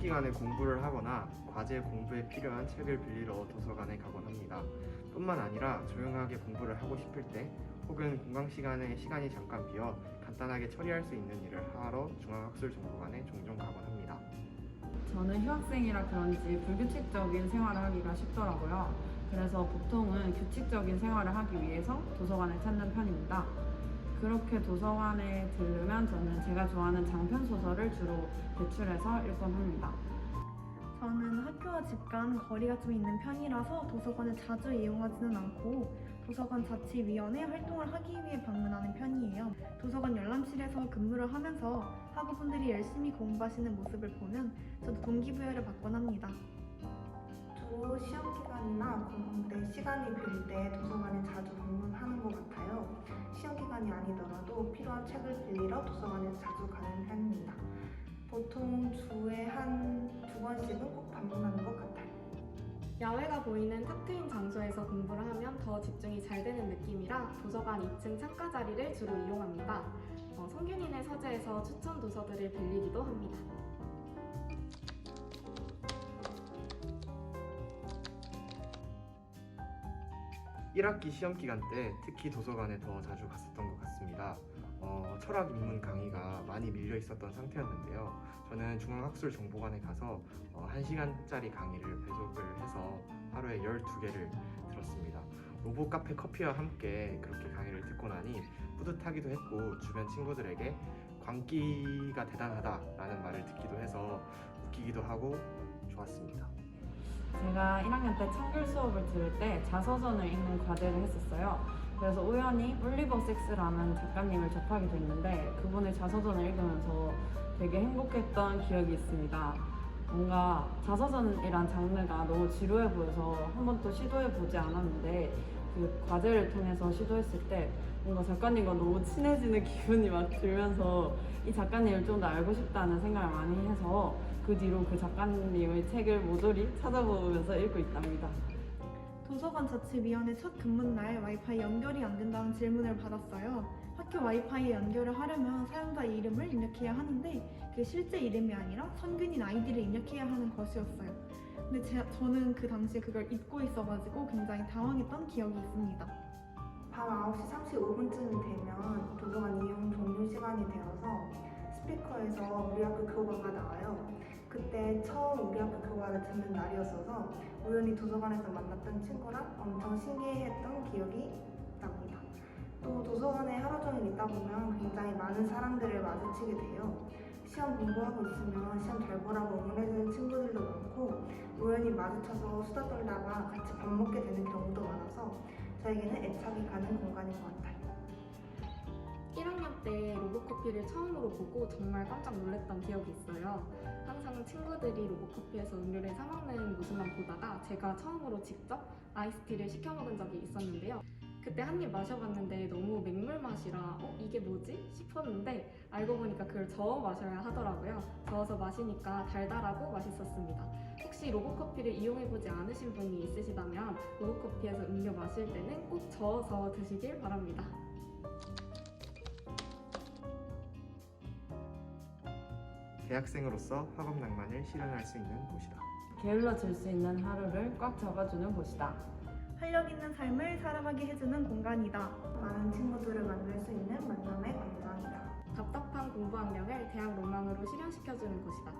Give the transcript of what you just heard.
기간에 공부를 하거나 과제 공부에 필요한 책을 빌리러 도서관에 가곤 합니다. 뿐만 아니라 조용하게 공부를 하고 싶을 때 혹은 공강 시간에 시간이 잠깐 비어 간단하게 처리할 수 있는 일을 하러 중앙학술정보관에 종종 가곤 합니다. 저는 휴학생이라 그런지 불규칙적인 생활을 하기가 쉽더라고요. 그래서 보통은 규칙적인 생활을 하기 위해서 도서관을 찾는 편입니다. 그렇게 도서관에 들르면 저는 제가 좋아하는 장편 소설을 주로 배출해서 읽곤 합니다. 저는 학교와 집 간 거리가 좀 있는 편이라서 도서관을 자주 이용하지는 않고 도서관 자치위원회 활동을 하기 위해 방문하는 편이에요. 도서관 열람실에서 근무를 하면서 학우분들이 열심히 공부하시는 모습을 보면 저도 동기부여를 받곤 합니다. 주로 시험 공부 때 시간이 빌 때 도서관에 자주 방문하는 것 같아요. 시험 기간이 아니더라도 필요한 책을 빌리러 도서관에 자주 가는 편입니다. 보통 주에 한 두 번씩은 꼭 방문하는 것 같아요. 야외가 보이는 탁 트인 장소에서 공부를 하면 더 집중이 잘 되는 느낌이라 도서관 2층 창가 자리를 주로 이용합니다. 어, 성균이네 서재에서 추천 도서들을 빌리기도 합니다. 1학기 시험 기간 때 특히 도서관에 더 자주 갔었던 것 같습니다. 어, 철학 입문 강의가 많이 밀려 있었던 상태였는데요. 저는 중앙학술정보관에 가서 어, 1시간짜리 강의를 배속을 해서 하루에 12개를 들었습니다. 로봇 카페 커피와 함께 그렇게 강의를 듣고 나니 뿌듯하기도 했고 주변 친구들에게 광기가 대단하다라는 말을 듣기도 해서 웃기기도 하고 좋았습니다. 제가 1학년 때 청귤 수업을 들을 때 자서전을 읽는 과제를 했었어요. 그래서 우연히 올리버 섹스라는 작가님을 접하게 됐는데 그분의 자서전을 읽으면서 되게 행복했던 기억이 있습니다. 뭔가 자서전이란 장르가 너무 지루해 보여서 한 번도 시도해 보지 않았는데 그 과제를 통해서 시도했을 때 뭔가 작가님과 너무 친해지는 기분이 막 들면서 이 작가님을 좀 더 알고 싶다는 생각을 많이 해서 그 뒤로 그 작가님의 책을 모조리 찾아보면서 읽고 있답니다. 도서관 자치위원회 첫 근무날 와이파이 연결이 안 된다는 질문을 받았어요. 학교 와이파이에 연결을 하려면 사용자 이름을 입력해야 하는데 그게 실제 이름이 아니라 선균인 아이디를 입력해야 하는 것이었어요. 근데 제, 저는 그 당시에 그걸 잊고 있어가지고 굉장히 당황했던 기억이 있습니다. 밤 9시 35분쯤이 되면 도서관 이용 종료 시간이 되어서 스피커에서 우리 학교 교과가 나와요. 그때 처음 우리 학교 교과를 듣는 날이었어서 우연히 도서관에서 만났던 친구랑 엄청 신기해했던 기억이 납니다. 또 도서관에 하루 종일 있다 보면 굉장히 많은 사람들을 마주치게 돼요. 시험 공부하고 있으면 시험 잘 보라고 응원해주는 친구들도 많고 우연히 마주쳐서 수다 떨다가 같이 밥 먹게 되는 경우도 많아서 저에게는 애착이 가는 공간인 것 같아요. 1학년 때 로봇커피를 처음으로 보고 정말 깜짝 놀랐던 기억이 있어요. 항상 친구들이 로봇커피에서 음료를 사 먹는 모습만 보다가 제가 처음으로 직접 아이스티를 시켜 먹은 적이 있었는데요. 그때 한 입 마셔봤는데 너무 맹물 맛이라 어 이게 뭐지 싶었는데 알고 보니까 그걸 저어 마셔야 하더라고요. 저어서 마시니까 달달하고 맛있었습니다. 혹시 로봇커피를 이용해보지 않으신 분이 있으시다면 로봇커피에서 음료 마실 때는 꼭 저어서 드시길 바랍니다. 대학생으로서 학업 낭만을 실현할 수 있는 곳이다. 게을러질 수 있는 하루를 꽉 잡아주는 곳이다. 활력 있는 삶을 살아가게 해주는 공간이다. 많은 친구들을 만날 수 있는 만남의 광장이다. 답답한 공부 환경을 대학 로망으로 실현시켜주는 곳이다.